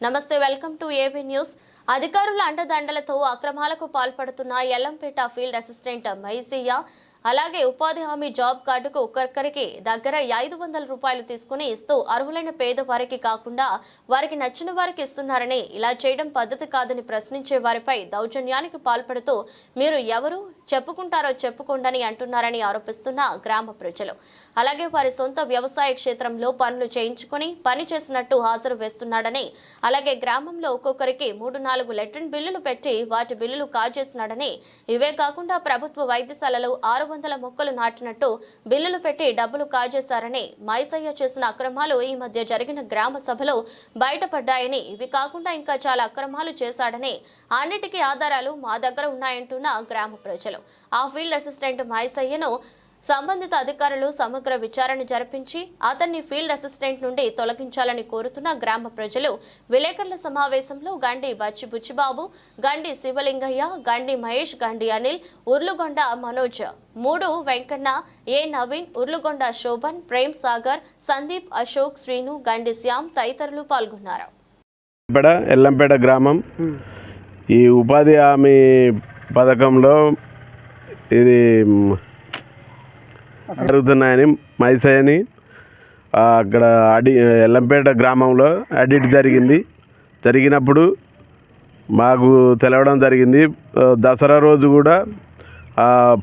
నమస్తే welcome to AV news అధికారుల అండదండలతో అక్రమాలకు పాల్పడుతున్న ఎల్లంపేట ఫీల్డ్ అసిస్టెంట్ మైసియా అలాగే ఉపాధి హామీ జాబ్ కార్డుకు ఒక్కొక్కరికి దగ్గర ఐదు వందల రూపాయలు తీసుకుని ఇస్తూ అర్హులైన పేద వారికి కాకుండా వారికి నచ్చిన వారికి ఇస్తున్నారని ఇలా చేయడం పద్ధతి కాదని ప్రశ్నించే వారిపై దౌర్జన్యానికి పాల్పడుతూ మీరు ఎవరు చెప్పుకుంటారో చెప్పుకోండని అంటున్నారని ఆరోపిస్తున్న గ్రామ ప్రజలు. అలాగే వారి సొంత వ్యవసాయ క్షేత్రంలో పనులు చేయించుకుని పని చేసినట్టు హాజరు వేస్తున్నాడని అలాగే గ్రామంలో ఒక్కొక్కరికి మూడు నాలుగు లెట్రిన్ బిల్లులు పెట్టి వాటి బిల్లులు కాజేస్తున్నాడని ఇవే కాకుండా ప్రభుత్వ వైద్యశాలలో ఆరు వందల మొక్కలు నాటినట్టు బిల్లులు పెట్టి డబ్బులు కాజేశారని మైసయ్య చేసిన అక్రమాలు ఈ మధ్య జరిగిన గ్రామ సభలో బయటపడ్డాయని ఇవి కాకుండా ఇంకా చాలా అక్రమాలు చేశాడని అన్నిటికీ ఆధారాలు మా దగ్గర ఉన్నాయంటున్న గ్రామ ప్రజలు. ఆ ఫీల్డ్ అసిస్టెంట్ మైసయ్యను సంబంధిత అధికారులు సమగ్ర విచారణ జరిపించి అతన్ని ఫీల్డ్ అసిస్టెంట్ నుండి తొలగించాలని కోరుతున్న గ్రామ ప్రజలు విలేకరుల సమావేశంలో గండి బచ్చి బుచ్చిబాబు గండి శివలింగయ్య గండి మహేష్ గండి అనిల్ ఉర్లుగొండ మనోజ్ మూడు వెంకన్న ఏ నవీన్ ఉర్లుగొండ శోభన్ ప్రేమ్ సాగర్ సందీప్ అశోక్ శ్రీను గండి శ్యామ్ తదితరులు పాల్గొన్నారు. ఎల్లంపేట గ్రామం. ఈ ఉపాధి హామీ పథకంలో ఇది జరుగుతున్నాయని మైసయ్యని అక్కడ అడి ఎల్లంపేట గ్రామంలో అడిట్ జరిగింది. జరిగినప్పుడు మాకు తెలవడం జరిగింది. దసరా రోజు కూడా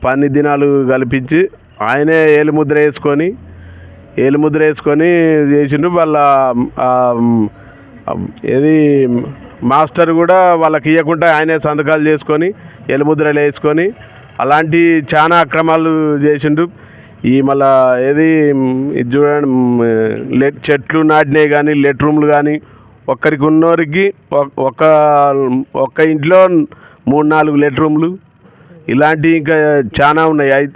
పని దినాలు కల్పించి ఆయనే ఏలుముద్ర వేసుకొని ఏలుముద్ర వేసుకొని చేసిండు. వాళ్ళ ఏది మాస్టర్ కూడా వాళ్ళకి ఇవ్వకుండా ఆయనే సంతకాలు చేసుకొని ఎలుముద్రలు వేసుకొని అలాంటి చాలా అక్రమాలు చేసిండు ఈ మళ్ళా ఏది ఇది చూడండి లెట్ చెట్లు నాటినవి కానీ లెట్ రూమ్లు కానీ ఒక్కరికి ఉన్నోరికి ఒ- ఒక్క ఒక్క ఇంట్లో మూడు నాలుగు లెట్ రూమ్లు. ఇలాంటివి ఇంకా చాలా ఉన్నాయి. ఐ-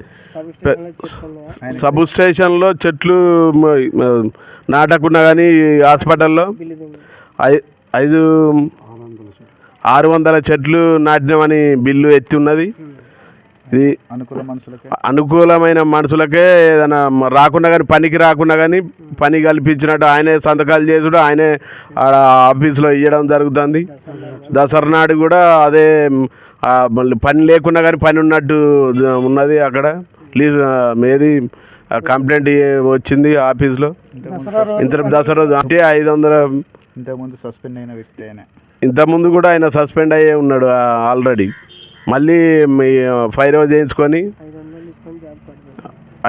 సబ్ స్టేషన్లో చెట్లు నాటకున్నా కానీ హాస్పిటల్లో ఐ- ఐదు ఆరు వందల చెట్లు నాటినామని బిల్లు ఎత్తి ఉన్నది. ఇది అనుకూల మనుషులకే అనుకూలమైన మనుషులకే ఏదైనా రాకుండా కానీ పనికి రాకుండా కానీ పని కల్పించినట్టు ఆయనే సంతకాలు చేసుడు ఆయనే ఆఫీసులో ఇవ్వడం జరుగుతుంది. దసరా నాడు కూడా అదే మళ్ళీ పని లేకుండా కానీ పని ఉన్నట్టు ఉన్నది అక్కడ. ప్లీజ్ ఏది కంప్లైంట్ వచ్చింది ఆఫీస్లో. ఇంత దసరా రోజు అంటే ఐదు వందల ఇంతకుముందు సస్పెండ్ అయిన వ్యక్తి ఆయన. ఇంతకుముందు కూడా ఆయన సస్పెండ్ అయ్యే ఉన్నాడు ఆల్రెడీ. మళ్ళీ మీ ఫైర్ చేయించుకొని?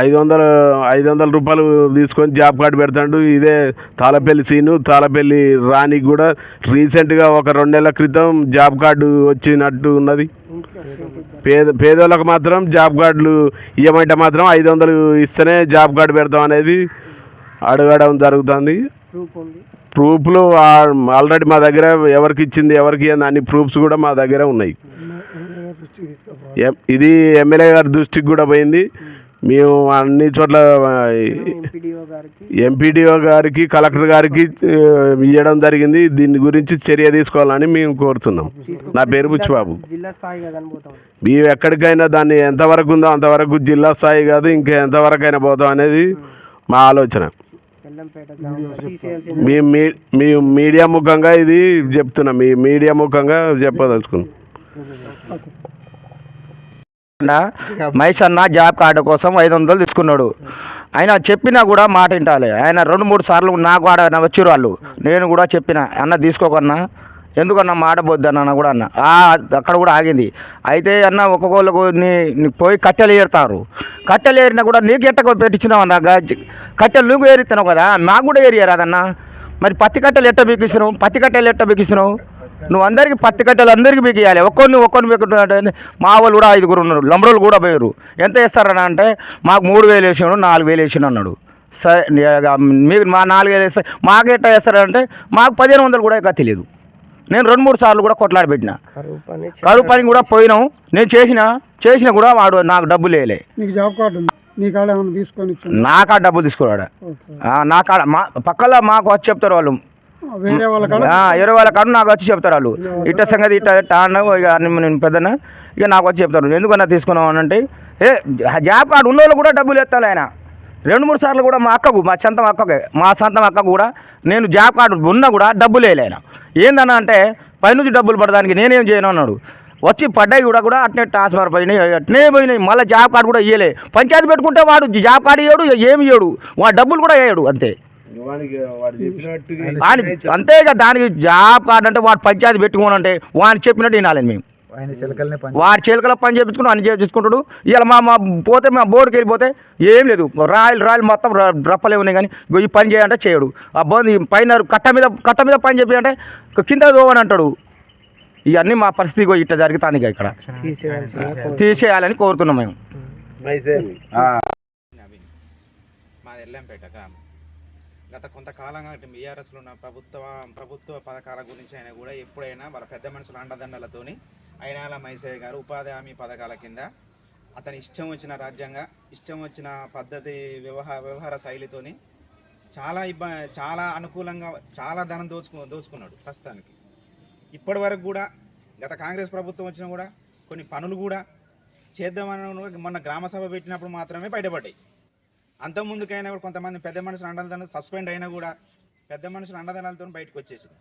ఐదు వందలు ఐదు వందల రూపాయలు తీసుకొని జాబ్ కార్డు పెడతాడు. ఇదే తాళపల్లి సీను తాళపల్లి రాణికి కూడా రీసెంట్గా ఒక రెండు నెలల క్రితం జాబ్ కార్డు వచ్చినట్టు ఉన్నది. పేద పేదోళ్ళకి మాత్రం జాబ్ కార్డులు ఇవ్వమంటే మాత్రం ఐదు వందలు ఇస్తేనే జాబ్ కార్డు పెడతాం అనేది అడగడం జరుగుతుంది. ప్రూఫ్లు ఆల్రెడీ మా దగ్గర ఎవరికి ఇచ్చింది ఎవరికి అని అన్ని ప్రూఫ్స్ కూడా మా దగ్గర ఉన్నాయి. ఇది ఎమ్మెల్యే గారి దృష్టికి కూడా పోయింది. మేము అన్ని చోట్ల ఎంపీడీఓ గారికి. కలెక్టర్ గారికి ఇవ్వడం జరిగింది. దీని గురించి చర్య తీసుకోవాలని మేము కోరుతున్నాం. నా పేరు బుచ్చిబాబు. మేము ఎక్కడికైనా దాన్ని ఎంతవరకు ఉందో అంతవరకు జిల్లా స్థాయి కాదు ఇంకా ఎంతవరకైనా పోతాం అనేది మా ఆలోచన. బెల్లంపేట గ్రామంలో తీసేయాల్సిన మీ మీ- మీ మీడియా ముఖంగా ఇది చెప్తున్నాం. మీ మీడియా ముఖంగా చెప్పదలుచుకున్నాం. మహేష్ అన్న జాబ్ కార్డు కోసం ఐదు వందలు తీసుకున్నాడు. ఆయన చెప్పినా కూడా మాట వింటాలి. ఆయన రెండు మూడు సార్లు నాకు ఆడ వచ్చిరు వాళ్ళు. నేను కూడా చెప్పిన అన్న తీసుకోకన్నా ఎందుకన్నా మాట పోద్దన్న కూడా అన్న. "ఆ, అక్కడ కూడా ఆగింది. అయితే అన్న ఒక్కొక్కళ్ళకు నీ పోయి కట్టెలు ఏరుతారు. కట్టెలు ఏరినా కూడా నీకు ఎట్టకు పెట్టించినావు అన్న. కట్టెలు నువ్వు ఏరిస్తున్నావు కదా. మాకు కూడా ఏరియారాదన్న. మరి పత్తి కట్టెలు ఎట్ట బీకిస్తున్నావు పత్తి కట్టెలు ఎట్ట బీకిస్తున్నావు నువ్వు అందరికి పత్తి కట్టెలు అందరికి బీకియాలి ఒక్కొన్ని ఒక్కొని బీకుంటున్నాడు మా వాళ్ళు కూడా ఐదుగురు ఉన్నారు. లంబరోళ్ళు కూడా పోయారు ఎంత వేస్తారని అంటే మాకు మూడు వేలు వేసినాడు నాలుగు వేలు వేసిన అన్నాడు. సరే మీకు మా నాలుగు వేలు వేస్తే మాకు ఎట్లా వేస్తారంటే మాకు పదిహేను వందలు కూడా ఇంకా తెలియదు నేను రెండు మూడు సార్లు కూడా కొట్లాడి పెట్టిన. కరువు పని కూడా పోయినాం. నేను చేసిన చేసిన కూడా వాడు నాకు డబ్బులు వేయలే నీకు జాబ్ కార్డు నీ కాడ డబ్బులు తీసుకున్నాడు ఓకే. నా కాడ మా పక్కల మాకు వచ్చి చెప్తారు వాళ్ళు. వేరే వాళ్ళ కాడ నాకు వచ్చి చెప్తారు వాళ్ళు. ఇట్ట సంగతి ఇట్ట అన్నావు ఇక నేను పెద్దన ఇక నాకు వచ్చి చెప్తారు. ఎందుకన్నా తీసుకున్నావు అని అంటే ఏ జాబ్ కార్డు ఉన్న వాళ్ళు కూడా డబ్బులు ఎత్తాలి ఆయన. రెండు మూడు సార్లు కూడా మా అక్కకు మా సొంతం అక్కకే మా సొంతం అక్కకు కూడా నేను జాబ్ కార్డు ఉన్నా కూడా డబ్బులు వేయలే ఆయన. ఏందన్నా అంటే పైనుంచి డబ్బులు పడడానికి నేనేం చేయను అన్నాడు. వచ్చి పడ్డాయి కూడా కూడా అట్నే ట్రాన్స్ఫర్ పోయినాయి అట్నే పోయినాయి. మళ్ళీ జాబ్ కార్డు కూడా ఇయ్యలే. పంచాయతీ పెట్టుకుంటే వాడు జాబ్ కార్డు ఇయ్యడు ఏమి ఇయ్యడు. వాడు డబ్బులు కూడా వేయడు అంతే. అంతే ఇక దానికి జాబ్ కార్డు అంటే వాడు పంచాయతీ పెట్టుకోని అంటే వాడిని చెప్పినట్టు వినాలి మేము. ఆయన చిలకల్ని పని వాడి చిలకల పని చేపించుకుంటూ అన్ని చేపించుకుంటాడు. ఇలా మా మా పోతే మా బోర్డుకి వెళ్ళిపోతే ఏం లేదు. రాయలు రాయలు మొత్తం రప్పలే ఉన్నాయి కానీ ఇగో ఈ పని చేయంటే చేయడు. ఆ బోన్ పైన కట్ట మీద కట్ట మీద పని చెప్పి అంటే కింద దోవని అంటాడు. ఇవన్నీ మా పరిస్థితి ఇట్లా జరుగుతుంది ఇక ఇక్కడ తీసేయాలని కోరుతున్నాం మేము. మాది ఎల్లంపేట గ్రామం గత కొంతకాలంగా బీఆర్ఎస్లో ఉన్న ప్రభుత్వ ప్రభుత్వ పథకాల గురించి ఆయన కూడా ఎప్పుడైనా వాళ్ళ పెద్ద మనుషుల అండదండలతోని అయినాల మైసయ్య గారు ఉపాధి హామీ పథకాల కింద అతని ఇష్టం వచ్చిన రాజ్యాంగ ఇష్టం వచ్చిన పద్ధతి వ్యవహార వ్యవహార శైలితోని చాలా ఇబ్బ చాలా అనుకూలంగా చాలా ధనం దోచుకు దోచుకున్నాడు ప్రస్తుతానికి. ఇప్పటి వరకు కూడా గత కాంగ్రెస్ ప్రభుత్వం వచ్చినా కూడా కొన్ని పనులు కూడా చేద్దామని మొన్న గ్రామ సభ పెట్టినప్పుడు మాత్రమే బయటపడ్డాయి. అంతకుముందుకైనా కూడా కొంతమంది పెద్ద మనుషులు అండదండలు సస్పెండ్ అయినా కూడా పెద్ద మనుషులు అండదండలతో బయటకు వచ్చేసింది.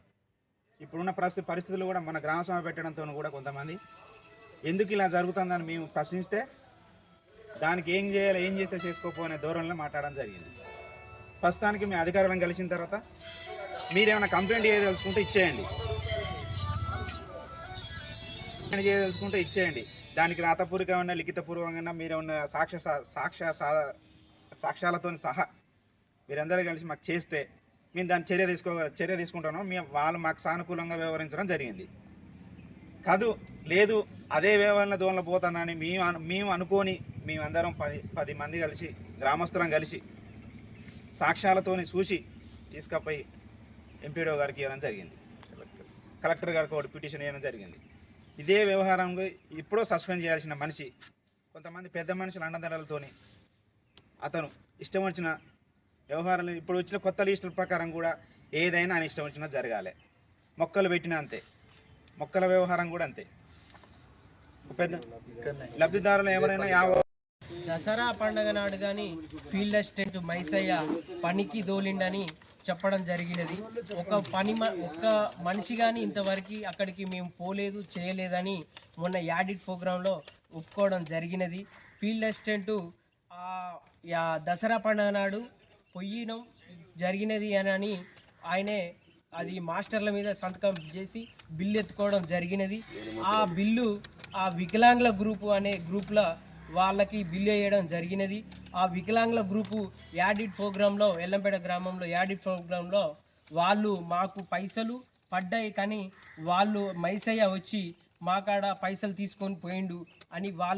ఇప్పుడున్న పరిస్థితి పరిస్థితులు కూడా మన గ్రామ సభ పెట్టడంతో కూడా కొంతమంది ఎందుకు ఇలా జరుగుతుందని మేము ప్రశ్నిస్తే దానికి ఏం చేయాలి ఏం చేస్తే చేసుకోపో అనే ధోరణిలో మాట్లాడడం జరిగింది. ప్రస్తుతానికి మీ అధికారులను కలిసిన తర్వాత మీరేమైనా కంప్లైంట్ చేయదలుచుకుంటే ఇచ్చేయండి. కంప్లైంట్ చేయదలుచుకుంటే ఇచ్చేయండి. దానికి రాతపూర్వకమైన లిఖితపూర్వకంగా మీరేమన్నా సాక్ష్య సాక్ష్య సా- సాక్ష్యాలతో సహా మీరందరూ కలిసి మాకు చేస్తే మేము దాని చర్య తీసుకో చర్య తీసుకుంటాను. మేము వాళ్ళు మాకు సానుకూలంగా వ్యవహరించడం జరిగింది. కాదు లేదు అదే వ్యవహారంలో దూరంలో పోతానని మేము మేము అనుకొని మేమందరం పది పది మంది కలిసి గ్రామస్తులం కలిసి సాక్ష్యాలతోని చూసి తీసుకపోయి ఎంపీడో గారికి ఇవ్వడం జరిగింది. కలెక్టర్ గారికి ఒకటి పిటిషన్ ఇవ్వడం జరిగింది. ఇదే వ్యవహారంగా ఇప్పుడో సస్పెండ్ చేయాల్సిన మనిషి కొంతమంది పెద్ద మనుషుల అండదండలతోని అతను ఇష్టం వచ్చిన వ్యవహారాలు ఇప్పుడు వచ్చిన కొత్త లిస్టుల ప్రకారం కూడా ఏదైనా ఆయన ఇష్టం వచ్చినా జరగాలి. మొక్కలు పెట్టినా అంతే. మొక్కల వ్యవహారం కూడా అంతే. పెద్ద లబ్ధిదారులు ఎవరైనా యావ దసరా పండగ నాడు కానీ ఫీల్డ్ అసిస్టెంట్ మైసయ్య పనికి దోలిండని చెప్పడం జరిగినది. ఒక పని ఒక్క మనిషి కానీ ఇంతవరకు అక్కడికి మేము పోలేదు చేయలేదని మొన్న యాడిట్ ప్రోగ్రాంలో ఒప్పుకోవడం జరిగినది. ఫీల్డ్ అసిస్టెంట్ దసరా పండగ నాడు పొయ్యడం జరిగినది అని అని ఆయనే అది మాస్టర్ల మీద సంతకం చేసి బిల్లు ఎత్తుకోవడం జరిగినది. ఆ బిల్లు ఆ వికలాంగుల గ్రూపు అనే గ్రూప్లో వాళ్ళకి బిల్లు వేయడం జరిగినది. ఆ వికలాంగుల గ్రూపు యాడిట్ ప్రోగ్రాంలో ఎల్లంపేట గ్రామంలో యాడిట్ ప్రోగ్రాంలో వాళ్ళు మాకు పైసలు పడ్డాయి కానీ వాళ్ళు మైసయ్య వచ్చి మా కాడ పైసలు తీసుకొని పోయిండు అని వాళ్ళు